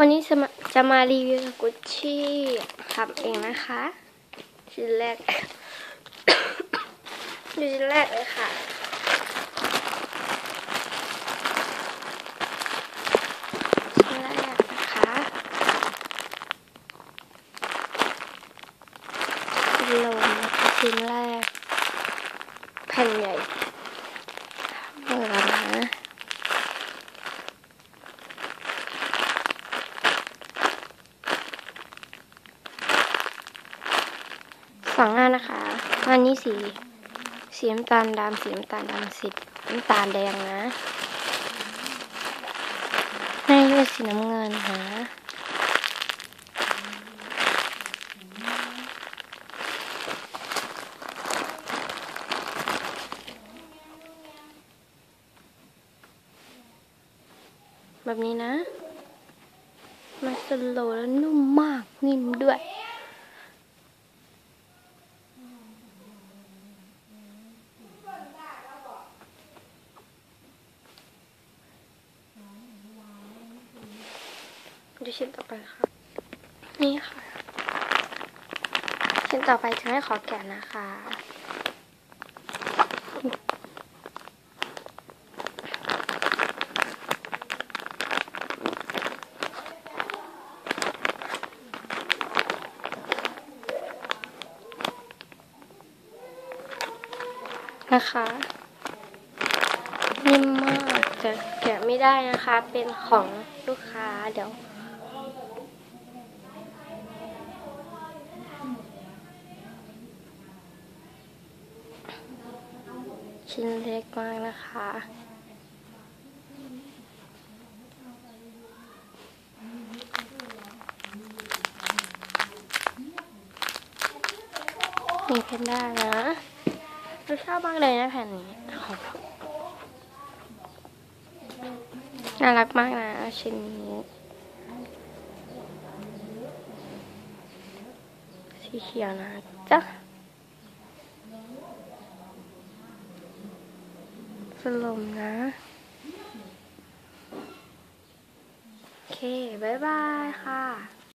วันนี้จะมาจะมารีวิวสกุชชี่ทำเองนะคะชิ้นแรกดูชิ้นแรกเลยค่ะชิ้นแรกนะคะชิ้นลมนะคะชิ้นแรกแผ่นใหญ่เปิดแล้วนะ สองหน้านะคะอันนี้สีสีน้ำตาลดำสีน้ำตาลดำสีน้ำตาลแดงนะหน้าด้วยสีน้ำเงินนะแบบนี้นะ มันสโลแล้วนุ่มมากนิ่มด้วย ดูชิ้นต่อไปค่ะ นี่ค่ะ ชิ้นต่อไปจะให้ขอแกะนะคะ นะคะนิ่มมากแต่แกะไม่ได้นะคะ เป็นของลูกค้าเดี๋ยว ชิ้นเล็กมากนะคะ มีเพนด้านะเราชอบมากเลยนะแผ่นนี้ น่ารักมากนะชิ้นนี้ สีเขียวนะจ๊ะสลมนะ โอเค บ๊ายบายค่ะ